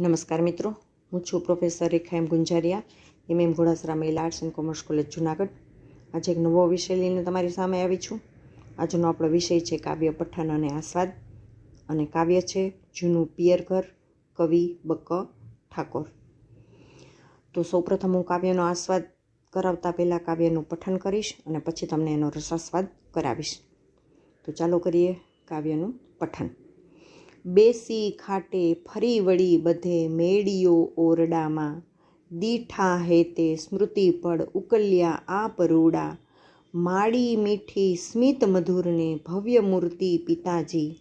નમસ્કાર મિત્રો, હું છું પ્રોફેસર રેખા એમ ગુંજારિયા, એમ એમ ઘોડાસરા મહિલા arts and commerce college Junagadh. આજે એક નવો વિષય લઈને તમારી સામે આવી છું. આજનો આપણો વિષય છે કાવ્ય પઠન અને આસ્વાદ. અને કાવ્ય છે જૂનું પિયર ઘર, કવિ બક ઠાકોર. તો સૌપ્રથમ હું કાવ્યનો આસ્વાદ કરાવતા પહેલાં કાવ્યનું પઠન કરીશ અને પછી તમને એનો રસાસ્વાદ કરાવીશ. તો ચાલો કરીએ કાવ્યનું પઠન. બેસી ખાટે ફરી વળી બધે મેળીઓ ઓરડામાં. દીઠા હેતે સ્મૃતિ પડ ઉકલ્યા આ પરોડા માડી મીઠી સ્મિત મધુરને ભવ્ય મૂર્તિ પિતાજી.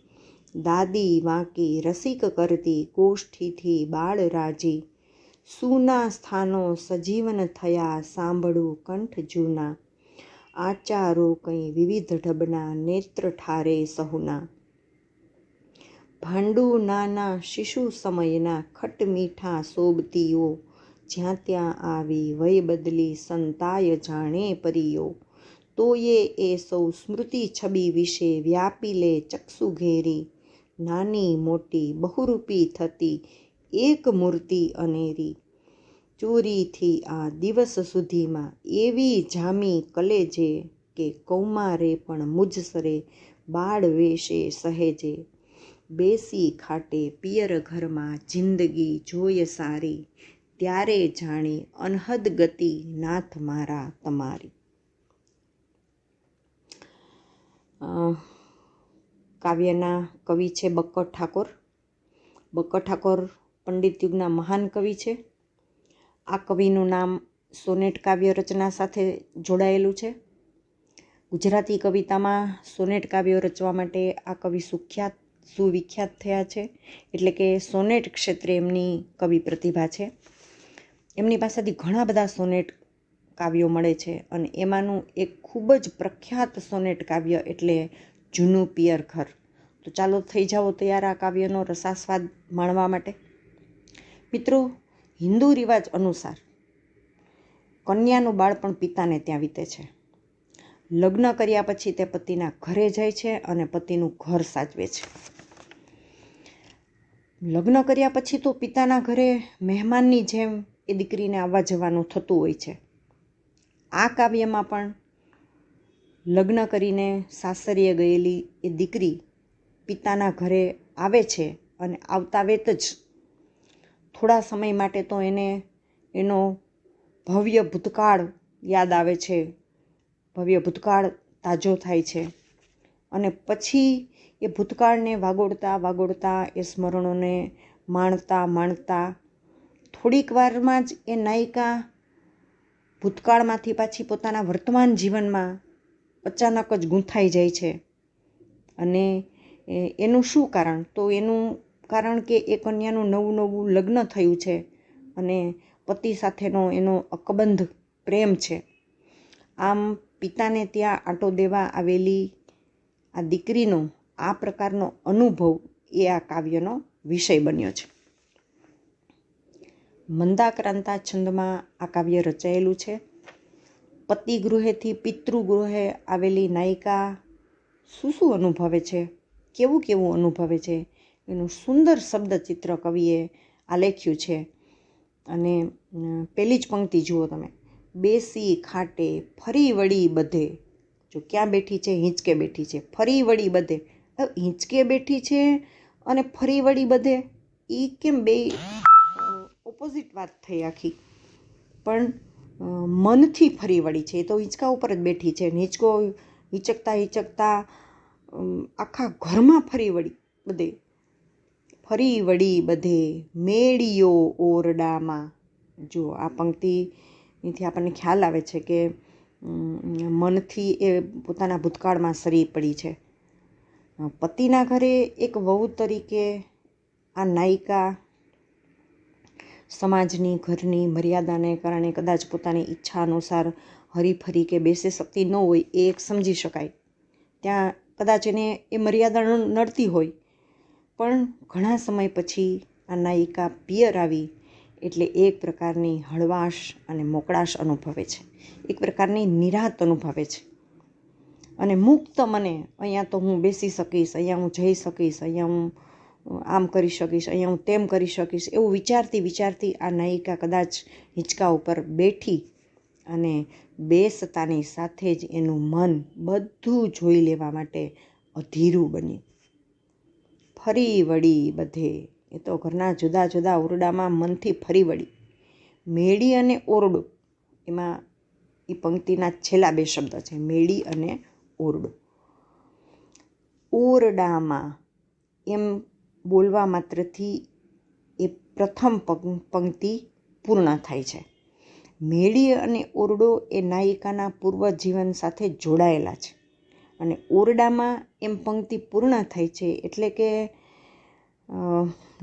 દાદી વાંકી રસિક કરતી ગોષ્ઠીથી બાળ રાજી. સૂના સ્થાનો સજીવન થયા સાંભળું કંઠ જૂના. આચારો કંઈ વિવિધ ઢબના નેત્ર ઠારે સહુના. ભાંડું નાના શિશુ સમયના ખટ મીઠા સોબતીઓ જ્યાં ત્યાં આવી વય બદલી સંતાય જાણે પરીઓ. તોયે એ સૌ સ્મૃતિ છબી વિશે વ્યાપી લે ચક્ષુ ઘેરી. નાની મોટી બહુરૂપી થતી એક મૂર્તિ અનેરી. ચોરીથી આ દિવસ સુધીમાં એવી જામી કલેજે કે કૌમારે પણ મુજસરે બાળ વેશે સહેજે બેસી ખાટે પિયર ઘરમાં જિંદગી જોય સારી, ત્યારે જાણી અનહદ ગતિ નાથ મારા તમારી. કાવ્યના કવિ છે બક્કર ઠાકોર. બક્કર ઠાકોર પંડિત યુગના મહાન કવિ છે. આ કવિનું નામ સોનેટ કાવ્ય રચના સાથે જોડાયેલું છે. ગુજરાતી કવિતામાં સોનેટ કાવ્યો રચવા માટે આ કવિ સુખ્યાત સુવિખ્યાત થયા છે. એટલે કે સોનેટ ક્ષેત્રે એમની કવિ પ્રતિભા છે. એમની પાસેથી ઘણા બધા સોનેટ કાવ્યો મળે છે અને એમાંનું એક ખૂબ જ પ્રખ્યાત સોનેટ કાવ્ય એટલે જૂનું પિયર ઘર તો ચાલો થઈ જાઓ તૈયાર આ કાવ્યનો રસાસ્વાદ માણવા માટે. મિત્રો, હિન્દુ રિવાજ અનુસાર કન્યાનું બાળપણ પિતાને ત્યાં વીતે છે. લગ્ન કર્યા પછી તે પતિના ઘરે જાય છે અને પતિનું ઘર સાચવે છે. લગ્ન કર્યા પછી તો પિતાના ઘરે મહેમાનની જેમ એ દીકરીને આવવા જવાનું થતું હોય છે. આ કાવ્યમાં પણ લગ્ન કરીને સાસરીએ ગયેલી એ દીકરી પિતાના ઘરે આવે છે અને આવતા વેત જ થોડા સમય માટે તો એને એનો ભવ્ય ભૂતકાળ યાદ આવે છે. ભવ્ય ભૂતકાળ તાજો થાય છે. અને પછી એ ભૂતકાળને વાગોળતા વાગોળતા, એ સ્મરણોને માણતા માણતા, થોડીક વારમાં જ એ નાયિકા ભૂતકાળમાંથી પાછી પોતાના વર્તમાન જીવનમાં અચાનક જ ગૂંથાઈ જાય છે. અને એનું શું કારણ? તો એનું કારણ કે એ કન્યાનું નવું નવું લગ્ન થયું છે અને પતિ સાથેનો એનો અકબંધ પ્રેમ છે. આમ પિતાને ત્યાં આંટો દેવા આવેલી આ દીકરીનો આ પ્રકારનો અનુભવ એ આ કાવ્યનો વિષય બન્યો છે. મંદાક્રાંતા છંદમાં આ કાવ્ય રચાયેલું છે. પતિ ગૃહેથી પિતૃગૃહે આવેલી નાયિકા શું શું અનુભવે છે? કેવું કેવું અનુભવે છે? એનું સુંદર શબ્દ ચિત્ર કવિએ આલેખ્યું છે. અને પહેલી જ પંક્તિ જુઓ તમે. બેસી ખાટે ફરી વળી બધે. જો ક્યાં બેઠી છે? હિંચકે બેઠી છે. ફરી વળી બધે. હિંચકે બેઠી છે અને ફરી વળી બધે. એ કેમ બે ઓપોઝિટ વાત થઈ આખી. પણ મનથી ફરી વળી છે. એ તો હિંચકા ઉપર જ બેઠી છે. હિંચકો હિંચકતા હિંચકતા આખા ઘરમાં ફરી વળી બધે. ફરી વળી બધે. મેળીઓ ઓરડામાં. જો આ પંક્તિથી આપણને ખ્યાલ આવે છે કે મનથી એ પોતાના ભૂતકાળમાં સરી પડી છે. પતિના ઘરે એક વહુ તરીકે આ નાયિકા સમાજની ઘરની મર્યાદાને કારણે કદાચ પોતાની ઈચ્છા અનુસાર હરીફરી કે બેસી શકતી ન હોય એ એક સમજી શકાય. ત્યાં કદાચ એને એ મર્યાદા નડતી હોય. પણ ઘણા સમય પછી આ નાયિકા પિયર આવી એટલે એક પ્રકારની હળવાશ અને મોકળાશ અનુભવે છે. એક પ્રકારની નિરાત અનુભવે છે. અને મુક્ત મને, અહીંયા તો હું બેસી શકીશ, અહીંયા હું જઈ શકીશ, અહીંયા હું આમ કરી શકીશ, અહીંયા હું તેમ કરી શકીશ, એવું વિચારતી વિચારતી આ નાયિકા કદાચ હિંચકા ઉપર બેઠી અને બેસતાની સાથે જ એનું મન બધું જોઈ લેવા માટે અધીરું બન્યું. ફરી વળી બધે એ તો ઘરના જુદા જુદા ઓરડામાં મનથી ફરી વળી. મેળી અને ઓરડો, એમાં એ પંક્તિના છેલ્લા બે શબ્દ છે, મેળી અને ઓરડો. ઓરડામાં એમ બોલવા માત્રથી એ પ્રથમ પંક્તિ પૂર્ણ થાય છે. મેળી અને ઓરડો એ નાયિકાના પૂર્વજીવન સાથે જોડાયેલા છે. અને ઓરડામાં એમ પંક્તિ પૂર્ણ થાય છે એટલે કે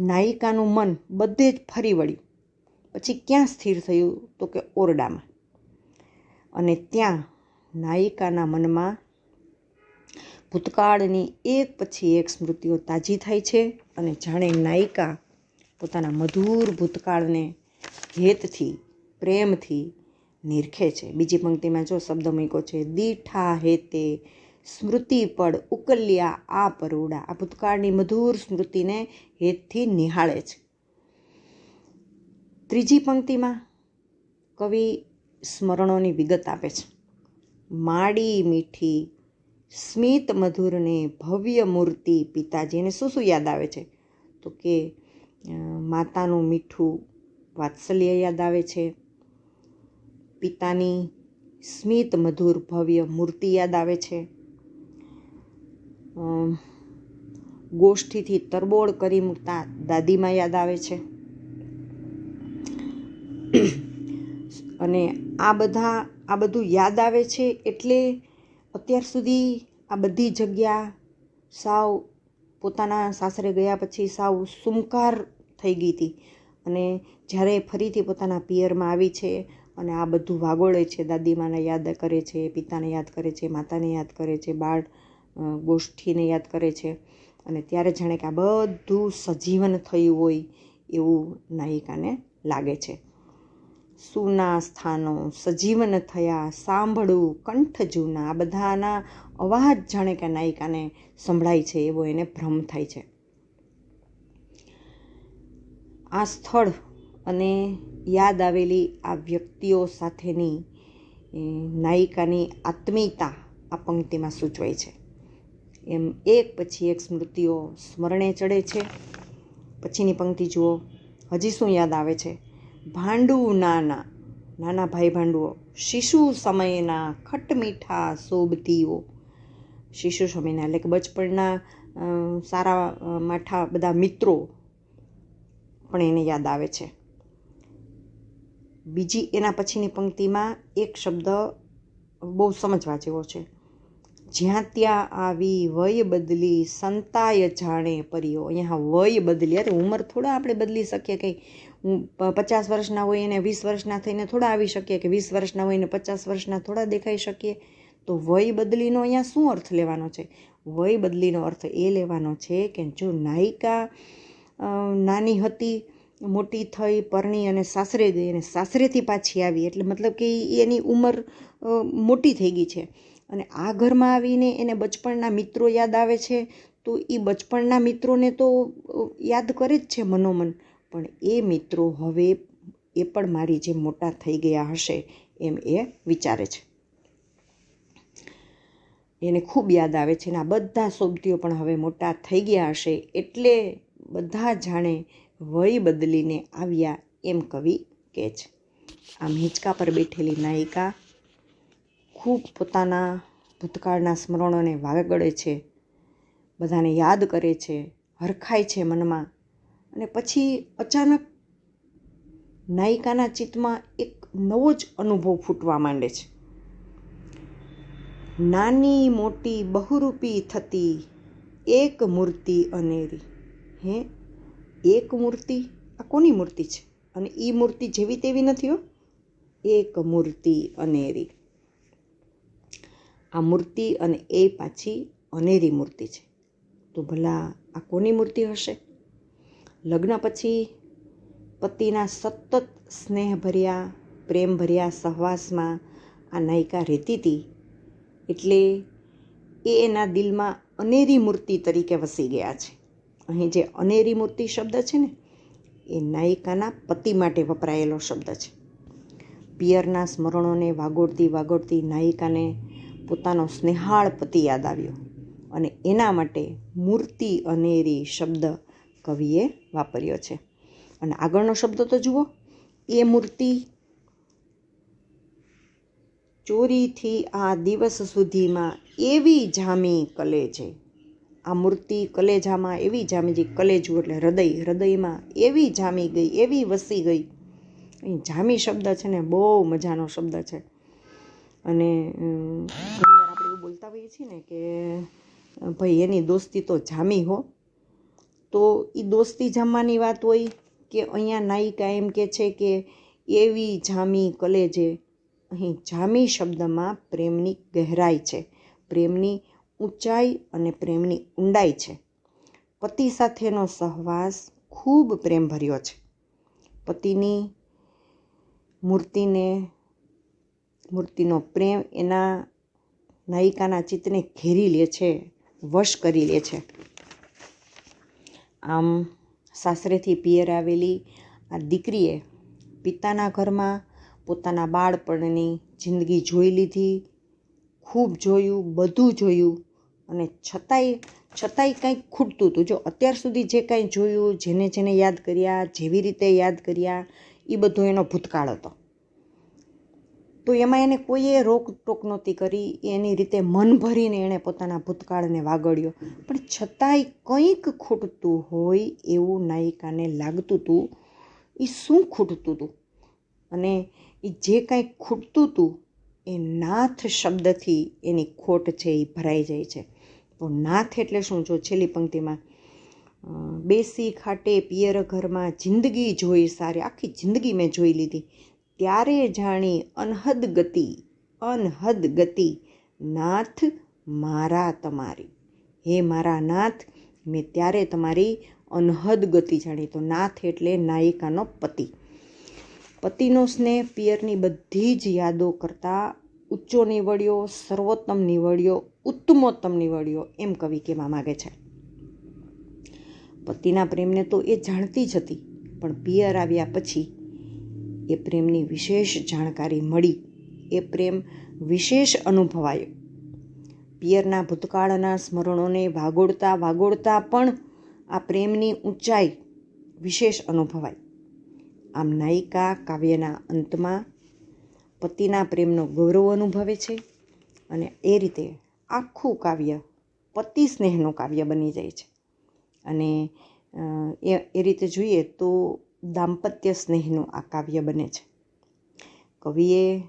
નાયિકાનું મન બધે જ ફરી વળ્યું. પછી ક્યાં સ્થિર થયું તો કે ઓરડામાં? અને ત્યાં નાયિકાના મનમાં ભૂતકાળની એક પછી એક સ્મૃતિઓ તાજી થાય છે અને જાણે નાયિકા પોતાના મધુર ભૂતકાળને હેતથી, પ્રેમથી નિરખે છે. બીજી પંક્તિમાં જો શબ્દ મૂક્યો છે, દીઠા હેતે સ્મૃતિ પડ ઉકલ્યા, આ પરોડા. આ ભૂતકાળની મધુર સ્મૃતિને હેતથી નિહાળે છે. ત્રીજી પંક્તિમાં કવિ સ્મરણોની વિગત આપે છે. માડી મીઠી, સ્મિત મધુરને ભવ્ય મૂર્તિ પિતાજીને શું શું યાદ આવે છે? તો કે માતાનું મીઠું વાત્સલ્ય યાદ આવે છે. પિતાની સ્મિત મધુર ભવ્ય મૂર્તિ યાદ આવે છે. ગોષ્ઠીથી તરબોળ કરી મૂકતા દાદીમાં યાદ આવે છે. અને આ બધા, આ બધું યાદ આવે છે એટલે અત્યાર સુધી આ બધી જગ્યા સાવ પોતાના સાસરે ગયા પછી સાવ સુમકાર થઈ ગઈ હતી. અને જ્યારે ફરીથી પોતાના પિયરમાં આવી છે અને આ બધું વાગોળે છે, દાદીમાને યાદ કરે છે, પિતાને યાદ કરે છે, માતાને યાદ કરે છે, બાળ ગોષ્ઠીને યાદ કરે છે. અને ત્યારે જાણે કે આ બધું સજીવન થયું હોય એવું નાયિકાને લાગે છે. સૂના સ્થાનો, સજીવન થયા, સાંભળવું, કંઠ જૂના, આ બધાના અવાજ જાણે કે નાયિકાને સંભળાય છે એવો એને ભ્રમ થાય છે. આ સ્થળ અને યાદ આવેલી આ વ્યક્તિઓ સાથેની નાયિકાની આત્મીયતા આ પંક્તિમાં સૂચવાય છે. એમ એક પછી એક સ્મૃતિઓ સ્મરણે ચડે છે. પછીની પંક્તિ જુઓ. હજી શું યાદ આવે છે? ભાંડુ નાના નાના ભાઈ ભાંડુઓ, શિશુ સમયના ખટમીઠા સોબતીઓ. શિશુ સમયના, એટલે કે બચપણના સારા માઠા બધા મિત્રો પણ એને યાદ આવે છે. બીજી એના પછીની પંક્તિમાં એક શબ્દ બહુ સમજવા જેવો છે. જ્યાં ત્યાં આવી વય બદલી સંતાય જાણે પરીઓ અહીંયા વય બદલી, અરે ઉંમર થોડા આપણે બદલી શકીએ કંઈ પચાસ વર્ષના હોય એને વીસ વર્ષના થઈને થોડા આવી શકીએ કે વીસ વર્ષના હોય ને પચાસ વર્ષના થોડા દેખાઈ શકીએ. તો વય બદલીનો અહીંયા શું અર્થ લેવાનો છે? વય બદલીનો અર્થ એ લેવાનો છે કે જો નાયિકા નાની હતી, મોટી થઈ, પરણી અને સાસરે ગઈ અને સાસરેથી પાછી આવી, એટલે મતલબ કે એની ઉંમર મોટી થઈ ગઈ છે. અને આ ઘરમાં આવીને એને બચપણના મિત્રો યાદ આવે છે, તો એ બચપણના મિત્રોને તો યાદ કરે જ છે મનોમન. પણ એ મિત્રો હવે એ પણ મારી જે મોટા થઈ ગયા હશે એમ એ વિચારે છે. એને ખૂબ યાદ આવે છે અને આ બધા સોબતીઓ પણ હવે મોટા થઈ ગયા હશે એટલે બધા જાણે વય બદલીને આવ્યા એમ કવિ કહે છે. આમ હિંચકા પર બેઠેલી નાયિકા ખૂબ પોતાના ભૂતકાળના સ્મરણોને વાગળે છે, બધાને યાદ કરે છે, હરખાય છે મનમાં. અને પછી અચાનક નાયિકાના ચિત્તમાં એક નવો જ અનુભવ ફૂટવા માંડે છે. નાની મોટી બહુરૂપી થતી એક મૂર્તિ અનેરી. હે? એક મૂર્તિ? આ કોની મૂર્તિ છે? અને એ મૂર્તિ જેવી તેવી નથી હો? એક મૂર્તિ અનેરી. આ મૂર્તિ અને એ પાછી અનેરી મૂર્તિ છે. તો ભલા આ કોની મૂર્તિ હશે? લગ્ન પછી પતિના સતત સ્નેહભર્યા, પ્રેમભર્યા સહવાસમાં આ નાયિકા રહેતી હતી એટલે એ એના દિલમાં અનેરી મૂર્તિ તરીકે વસી ગયા છે. અહીં જે અનેરી મૂર્તિ શબ્દ છે ને, એ નાયિકાના પતિ માટે વપરાયેલો શબ્દ છે. પિયરના સ્મરણોને વાગોળતી વાગોળતી નાયિકાને પોતાનો સ્નેહાળ પતિ યાદ આવ્યો અને એના માટે મૂર્તિ અનેરી શબ્દ કવિએ વાપર્યો છે. અને આગળનો શબ્દ તો જુઓ. એ મૂર્તિ ચોરીથી આ દિવસ સુધીમાં એવી જામી કલેજે. આ મૂર્તિ કલેજામાં એવી જામી જે કલેજું એટલે હૃદય, હૃદયમાં એવી જામી ગઈ, એવી વસી ગઈ. અહીં જામી શબ્દ છે ને, બહુ મજાનો શબ્દ છે. અને ઘણીવાર આપણે એવું બોલતા હોઈએ છીએ ને કે ભાઈ, એની દોસ્તી તો જામી હો. તો એ દોસ્તી જામવાની વાત હોય કે અહીંયા નાયિકા એમ કે છે કે એવી જામી કલેજે અહીં જામી શબ્દમાં પ્રેમની ગહેરાઈ છે. પ્રેમની ઊંચાઈ અને પ્રેમની ઊંડાઈ છે. પતિ સાથેનો સહવાસ ખૂબ પ્રેમભર્યો છે. પતિની મૂર્તિને મૂર્તિનો પ્રેમ એના નાયિકાના ચિત્તને ઘેરી લે છે, વશ કરી લે છે. આમ સાસરેથી પિયર આવેલી આ દીકરીએ પિતાના ઘરમાં પોતાના બાળપણની જિંદગી જોઈ લીધી, ખૂબ જોયું, બધું જોયું અને છતાંય છતાંય કંઈક ખૂટતું હતું. જો અત્યાર સુધી જે કાંઈ જોયું, જેને જેને યાદ કર્યા, જેવી રીતે યાદ કર્યા એ બધો એનો ભૂતકાળ હતો. તો એમાં એને કોઈએ રોકટોક નહોતી કરી. એની રીતે મન ભરીને એણે પોતાના ભૂતકાળને વાગડ્યો. પણ છતાંય કંઈક ખૂટતું હોય એવું નાયિકાને લાગતું હતું એ શું ખૂટતું હતું અને એ જે કાંઈ ખૂટતું હતું એ નાથ શબ્દથી એની ખોટ છે એ ભરાઈ જાય છે. તો નાથ એટલે શું? જો છેલ્લી પંક્તિમાં બેસી ખાટે પિયર ઘરમાં જિંદગી જોઈ સારી. આખી જિંદગી મેં જોઈ લીધી. ત્યારે જાણી અનહદ ગતિ અનહદ ગતિ. નાથ, મારા તમારી. હે મારા નાથ, મેં ત્યારે તમારી અનહદ ગતિ જાણી. તો નાથ એટલે નાયિકાનો પતિ. પતિનો સ્નેહ પિયરની બધી જ યાદો કરતાં ઊંચો નીવડ્યો, સર્વોત્તમ નીવડ્યો, ઉત્તમોત્તમ નીવડ્યો એમ કવિ કહેવા માગે છે. પતિના પ્રેમને તો એ જાણતી જ હતી, પણ પિયર આવ્યા પછી એ પ્રેમની વિશેષ જાણકારી મળી. એ પ્રેમ વિશેષ અનુભવાયો. પિયરના ભૂતકાળના સ્મરણોને વાગોળતા વાગોળતા પણ આ પ્રેમની ઊંચાઈ વિશેષ અનુભવાય. આમ નાયિકા કાવ્યના અંતમાં પતિના પ્રેમનો ગૌરવ અનુભવે છે અને એ રીતે આખું કાવ્ય પતિ સ્નેહનું કાવ્ય બની જાય છે. અને એ રીતે જોઈએ તો દાંપત્ય સ્નેહનું આ કાવ્ય બને છે. કવિએ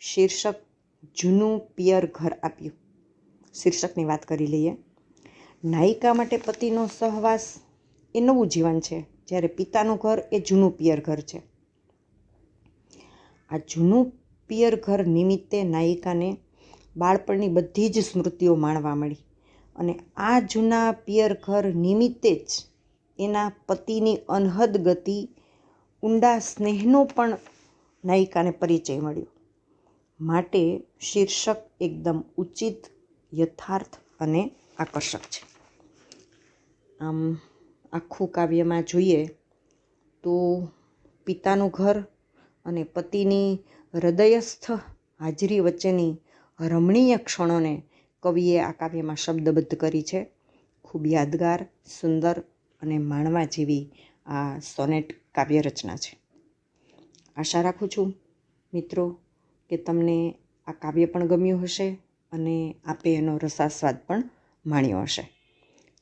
શીર્ષક જૂનું પિયર ઘર આપ્યું. શીર્ષકની વાત કરી લઈએ. નાયિકા માટે પતિનો સહવાસ એ નવું જીવન છે, જ્યારે પિતાનું ઘર એ જૂનું પિયર ઘર છે. આ જૂનું પિયર ઘર નિમિત્તે નાયિકાને બાળપણની બધી જ સ્મૃતિઓ માણવા મળી અને આ જૂના પિયર ઘર નિમિત્તે જ એના પતિની અનહદ ગતિ, ઊંડા સ્નેહનો પણ નાયિકાને પરિચય મળ્યો. માટે શીર્ષક એકદમ ઉચિત, યથાર્થ અને આકર્ષક છે. આમ, આખું કાવ્યમાં જોઈએ તો પિતાનું ઘર અને પતિની હૃદયસ્થ હાજરી વચ્ચેની રમણીય ક્ષણોને કવિએ આ કાવ્યમાં શબ્દબદ્ધ કરી છે. ખૂબ યાદગાર, સુંદર અને માણવા જેવી આ સોનેટ કાવ્ય રચના છે. આશા રાખું છું, મિત્રો, કે તમને આ કાવ્ય પણ ગમ્યું હશે અને આપે એનો રસાસ્વાદ પણ માણ્યો હશે.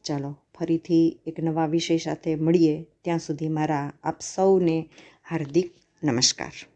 ચાલો, ફરીથી એક નવા વિષય સાથે મળીએ. ત્યાં સુધી મારા આપ સૌને હાર્દિક નમસ્કાર.